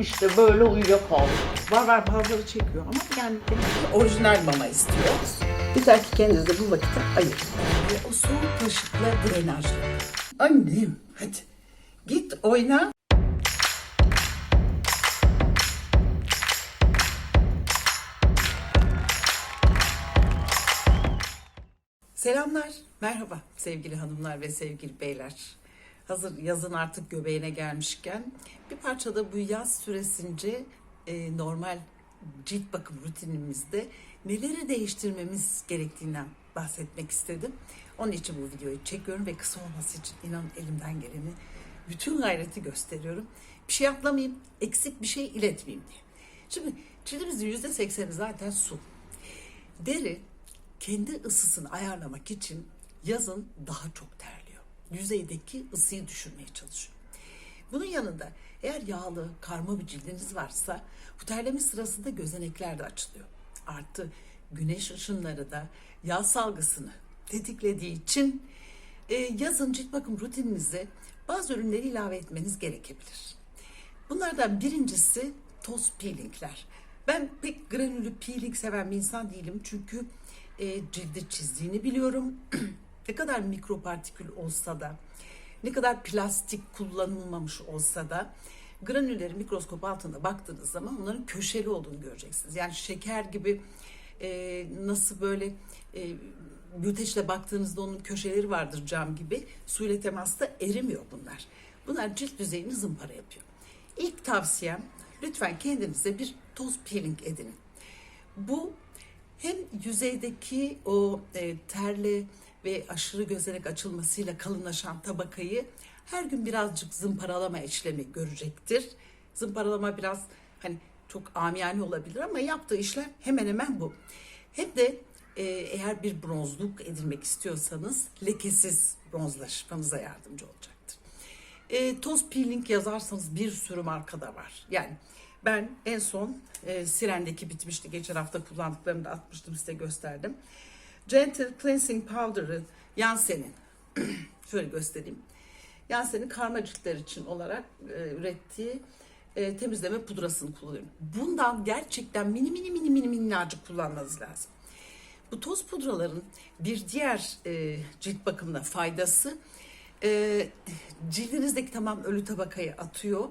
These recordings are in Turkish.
İşte böyle uyuyakaldı. Var var bazıları çekiyor ama yani orijinal mama istiyoruz. Güzel ki kendinize bu vakiti ayırın. Ve o soğuk kaşıkla drenaj. Annem hadi git oyna. Selamlar, merhaba sevgili hanımlar ve sevgili beyler. Hazır yazın artık göbeğine gelmişken bir parçada bu yaz süresince e, normal cilt bakım rutinimizde neleri değiştirmemiz gerektiğinden bahsetmek istedim. Onun için bu videoyu çekiyorum ve kısa olması için inanın elimden geleni bütün gayreti gösteriyorum. Bir şey atlamayayım, eksik bir şey iletmeyeyim diye. Şimdi cildimizin yüzde sekseni zaten su. Deri kendi ısısını ayarlamak için yazın daha çok terliyor. Yüzeydeki ısıyı düşürmeye çalışıyor. Bunun yanında eğer yağlı, karma bir cildiniz varsa bu terleme sırasında gözenekler de açılıyor. Artı güneş ışınları da yağ salgısını tetiklediği için e, yazın cilt bakım rutininize bazı ürünleri ilave etmeniz gerekebilir. Bunlardan birincisi toz peelingler. Ben pek granülü peeling seven bir insan değilim çünkü e, cildi çizdiğini biliyorum. ne kadar mikropartikül olsa da, ne kadar plastik kullanılmamış olsa da granülleri mikroskop altında baktığınız zaman onların köşeli olduğunu göreceksiniz. Yani şeker gibi e, nasıl böyle e, büyüteçle baktığınızda onun köşeleri vardır cam gibi suyla temasta erimiyor bunlar. Bunlar cilt yüzeyini zımpara yapıyor. İlk tavsiyem lütfen kendinize bir toz peeling edinin. Bu hem yüzeydeki o e, terle ve aşırı gözenek açılmasıyla kalınlaşan tabakayı her gün birazcık zımparalama işlemi görecektir. Zımparalama biraz hani çok amiyane olabilir ama yaptığı işlem hemen hemen bu. Hem de e, eğer bir bronzluk edinmek istiyorsanız lekesiz bronzlaşmanıza yardımcı olacaktır. E, toz peeling yazarsanız bir sürü markada var. Yani ben en son e, Siren'deki bitmişti. Geçen hafta kullandıklarımı da atmıştım size gösterdim. Gentle Cleansing Powder'ı Yansen'in şöyle göstereyim. Yansen'in karma ciltler için olarak e, ürettiği e, temizleme pudrasını kullanıyorum. Bundan gerçekten mini mini mini mini minnacık kullanmanız lazım. Bu toz pudraların bir diğer e, cilt bakımına faydası e, cildinizdeki tamam ölü tabakayı atıyor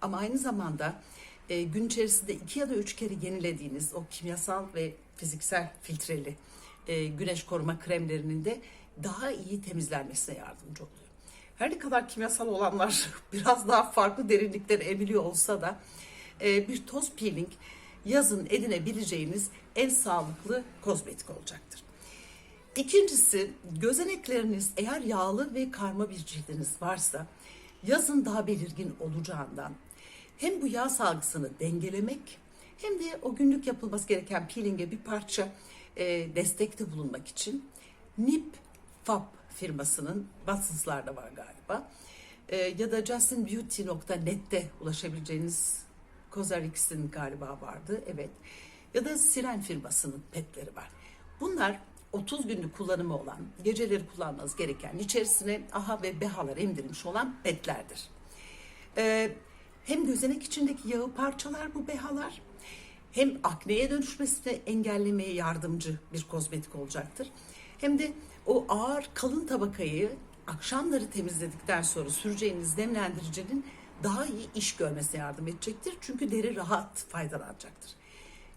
ama aynı zamanda e, gün içerisinde iki ya da üç kere yenilediğiniz o kimyasal ve fiziksel filtreli e, güneş koruma kremlerinin de daha iyi temizlenmesine yardımcı oluyor. Her ne kadar kimyasal olanlar biraz daha farklı derinlikleri emiliyor olsa da e, bir toz peeling yazın edinebileceğiniz en sağlıklı kozmetik olacaktır. İkincisi gözenekleriniz eğer yağlı ve karma bir cildiniz varsa yazın daha belirgin olacağından hem bu yağ salgısını dengelemek hem de o günlük yapılması gereken peelinge bir parça e, destekte bulunmak için Nip Fab firmasının Watsons'larda var galiba e, ya da justinbeauty.net'te ulaşabileceğiniz Cosrx'in galiba vardı evet ya da Siren firmasının petleri var. Bunlar 30 günlük kullanımı olan, geceleri kullanmanız gereken, içerisine AHA ve BEHA'lar emdirilmiş olan petlerdir. Ee, hem gözenek içindeki yağı parçalar bu BEHA'lar, hem akneye dönüşmesini engellemeye yardımcı bir kozmetik olacaktır. Hem de o ağır kalın tabakayı akşamları temizledikten sonra süreceğiniz nemlendiricinin daha iyi iş görmesine yardım edecektir. Çünkü deri rahat faydalanacaktır.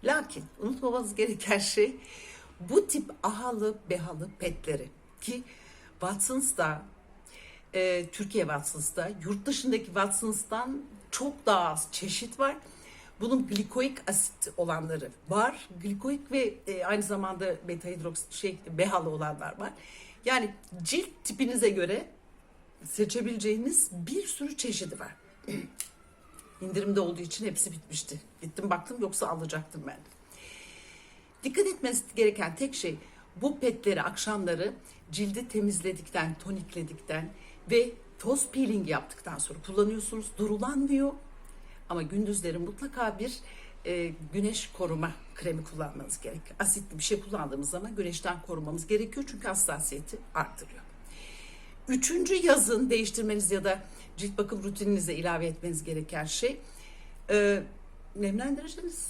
Lakin unutmamanız gereken şey bu tip ahalı behalı petleri ki Watsons'da e, Türkiye Watsons'da yurt dışındaki Watsons'tan çok daha az çeşit var. Bunun glikoik asit olanları var. Glikoik ve e, aynı zamanda beta hidroksit şey behalı olanlar var. Yani cilt tipinize göre seçebileceğiniz bir sürü çeşidi var. İndirimde olduğu için hepsi bitmişti. Gittim baktım yoksa alacaktım ben. Dikkat etmesi gereken tek şey bu petleri akşamları cildi temizledikten, tonikledikten ve toz peeling yaptıktan sonra kullanıyorsunuz. Durulanmıyor ama gündüzleri mutlaka bir e, güneş koruma kremi kullanmanız gerek. Asitli bir şey kullandığımız zaman güneşten korumamız gerekiyor çünkü hassasiyeti arttırıyor. Üçüncü yazın değiştirmeniz ya da cilt bakım rutininize ilave etmeniz gereken şey Ee, nemlendiriciniz.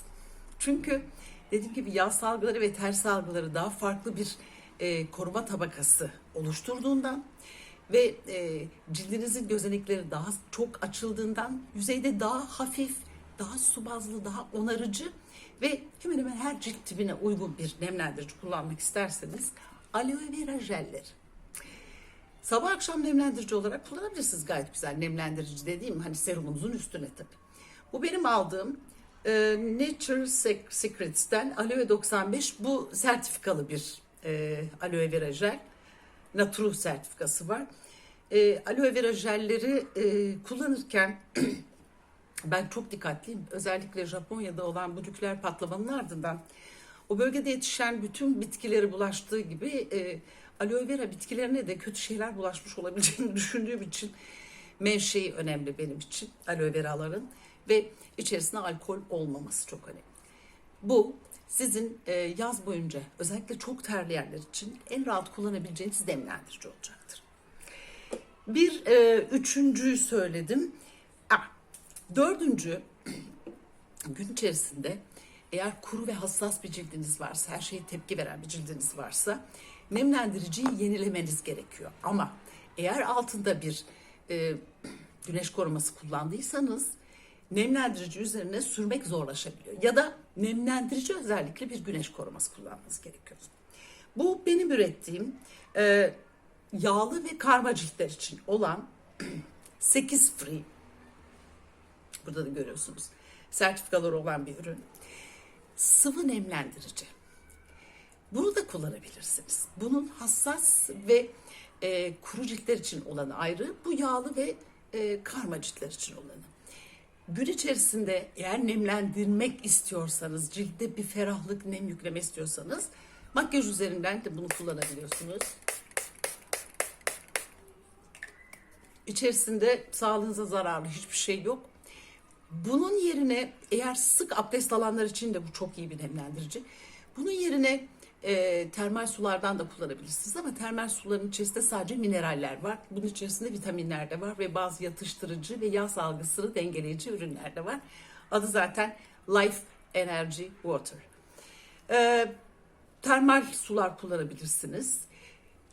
Çünkü dediğim gibi yağ salgıları ve ter salgıları daha farklı bir e, koruma tabakası oluşturduğundan ve e, cildinizin gözenekleri daha çok açıldığından yüzeyde daha hafif, daha su bazlı, daha onarıcı ve hemen hemen her cilt tipine uygun bir nemlendirici kullanmak isterseniz aloe vera jelleri. Sabah akşam nemlendirici olarak kullanabilirsiniz gayet güzel. Nemlendirici dediğim hani serumunuzun üstüne tabii. Bu benim aldığım e, Nature Sec- Secrets'ten Aloe 95 bu sertifikalı bir e, aloe vera jel. Naturu sertifikası var. E, aloe vera jelleri e, kullanırken ben çok dikkatliyim. Özellikle Japonya'da olan bu nükleer patlamanın ardından o bölgede yetişen bütün bitkileri bulaştığı gibi e, aloe vera bitkilerine de kötü şeyler bulaşmış olabileceğini düşündüğüm için menşei önemli benim için aloe veraların ve içerisinde alkol olmaması çok önemli. Bu sizin e, yaz boyunca özellikle çok terleyenler için en rahat kullanabileceğiniz nemlendirici olacaktır. Bir e, üçüncüyü söyledim. Ah, dördüncü gün içerisinde eğer kuru ve hassas bir cildiniz varsa, her şeye tepki veren bir cildiniz varsa nemlendiriciyi yenilemeniz gerekiyor. Ama eğer altında bir e, güneş koruması kullandıysanız nemlendirici üzerine sürmek zorlaşabiliyor. Ya da nemlendirici özellikle bir güneş koruması kullanmanız gerekiyor. Bu benim ürettiğim e, yağlı ve karma ciltler için olan 8 free burada da görüyorsunuz sertifikaları olan bir ürün. Sıvı nemlendirici. Bunu da kullanabilirsiniz. Bunun hassas ve e, kuru ciltler için olanı ayrı, bu yağlı ve e, karma ciltler için olanı. Gün içerisinde eğer nemlendirmek istiyorsanız, ciltte bir ferahlık, nem yükleme istiyorsanız makyaj üzerinden de bunu kullanabiliyorsunuz. İçerisinde sağlığınıza zararlı hiçbir şey yok. Bunun yerine eğer sık abdest alanlar için de bu çok iyi bir nemlendirici. Bunun yerine e, termal sulardan da kullanabilirsiniz ama termal suların içerisinde sadece mineraller var. Bunun içerisinde vitaminler de var ve bazı yatıştırıcı ve yağ salgısını dengeleyici ürünler de var. Adı zaten Life Energy Water. E, termal sular kullanabilirsiniz.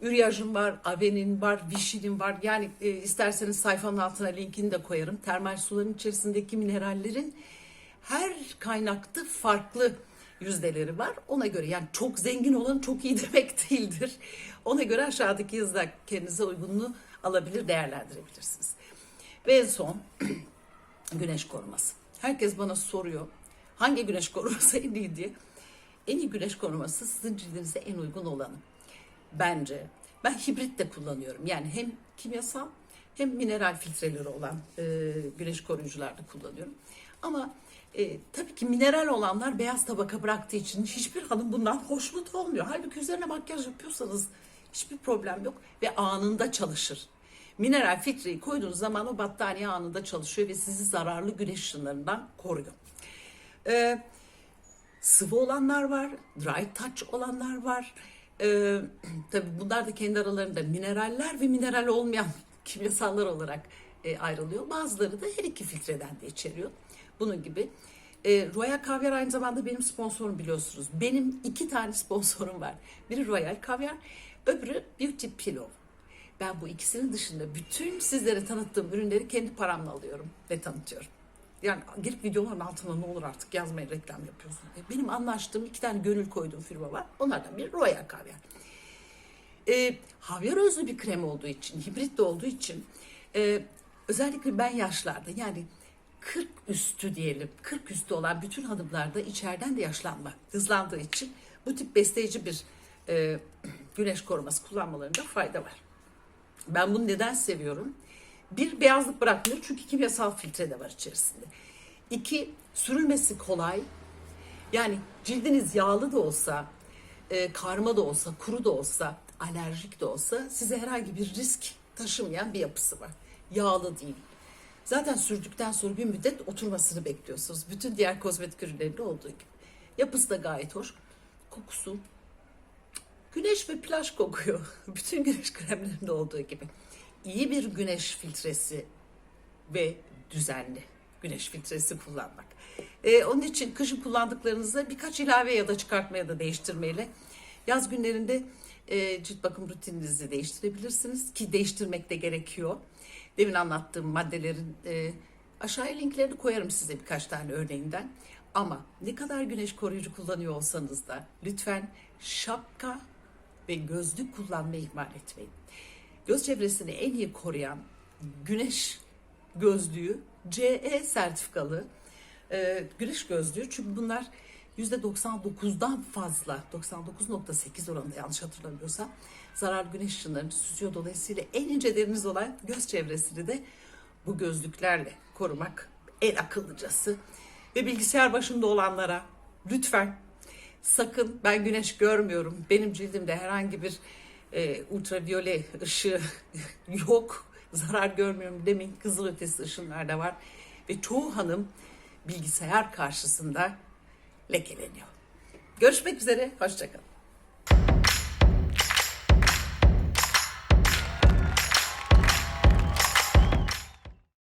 Üryajın var, avenin var, vişinin var. Yani e, isterseniz sayfanın altına linkini de koyarım. Termal suların içerisindeki minerallerin her kaynakta farklı yüzdeleri var. Ona göre yani çok zengin olan çok iyi demek değildir. Ona göre aşağıdaki yazıda kendinize uygunluğu alabilir, değerlendirebilirsiniz. Ve en son güneş koruması. Herkes bana soruyor hangi güneş koruması en iyi diye. En iyi güneş koruması sizin cildinize en uygun olanı. Bence. Ben hibrit de kullanıyorum. Yani hem kimyasal hem mineral filtreleri olan e, güneş koruyucular kullanıyorum. Ama e, tabii ki mineral olanlar beyaz tabaka bıraktığı için hiçbir hanım bundan hoşnut olmuyor. Halbuki üzerine makyaj yapıyorsanız hiçbir problem yok ve anında çalışır. Mineral filtreyi koyduğunuz zaman o battaniye anında çalışıyor ve sizi zararlı güneş ışınlarından koruyor. Ee, sıvı olanlar var, dry touch olanlar var. Ee, tabii bunlar da kendi aralarında mineraller ve mineral olmayan kimyasallar olarak e, ayrılıyor. Bazıları da her iki filtreden de içeriyor. Bunun gibi. E, Royal Kavyar aynı zamanda benim sponsorum biliyorsunuz. Benim iki tane sponsorum var. Biri Royal Kavyar, öbürü Beauty Pillow. Ben bu ikisinin dışında bütün sizlere tanıttığım ürünleri kendi paramla alıyorum ve tanıtıyorum. Yani girip videoların altına ne olur artık yazmayın reklam yapıyorsun. E, Benim anlaştığım iki tane gönül koyduğum firma var. Onlardan biri Royal Kavyar. E, havyar özlü bir krem olduğu için, hibrit de olduğu için e, özellikle ben yaşlarda yani 40 üstü diyelim, 40 üstü olan bütün hanımlarda içeriden de yaşlanma hızlandığı için bu tip besleyici bir e, güneş koruması kullanmalarında fayda var. Ben bunu neden seviyorum? Bir, beyazlık bırakmıyor çünkü kimyasal filtre de var içerisinde. İki, sürülmesi kolay. Yani cildiniz yağlı da olsa, e, karma da olsa, kuru da olsa, alerjik de olsa size herhangi bir risk taşımayan bir yapısı var. Yağlı değil. Zaten sürdükten sonra bir müddet oturmasını bekliyorsunuz. Bütün diğer kozmetik ürünlerinde olduğu gibi. Yapısı da gayet hoş. Kokusu güneş ve plaj kokuyor. Bütün güneş kremlerinde olduğu gibi. İyi bir güneş filtresi ve düzenli. güneş filtresi kullanmak. Ee, onun için kışın kullandıklarınızda birkaç ilave ya da çıkartma ya da değiştirmeyle yaz günlerinde e, cilt bakım rutininizi değiştirebilirsiniz ki değiştirmek de gerekiyor. Demin anlattığım maddelerin e, aşağıya linklerini koyarım size birkaç tane örneğinden. Ama ne kadar güneş koruyucu kullanıyor olsanız da lütfen şapka ve gözlük kullanmayı ihmal etmeyin. Göz çevresini en iyi koruyan güneş gözlüğü CE sertifikalı e, güneş gözlüğü çünkü bunlar %99'dan fazla 99.8 oranında yanlış hatırlamıyorsam zarar güneş ışınlarını süzüyor. Dolayısıyla en ince deriniz olan göz çevresini de bu gözlüklerle korumak en akıllıcası. Ve bilgisayar başında olanlara lütfen sakın ben güneş görmüyorum. Benim cildimde herhangi bir e, ultraviyole ışığı yok. Zarar görmüyorum demeyin. Kızıl ötesi ışınlar da var. Ve çoğu hanım bilgisayar karşısında lekeleniyor. Görüşmek üzere. Hoşçakalın.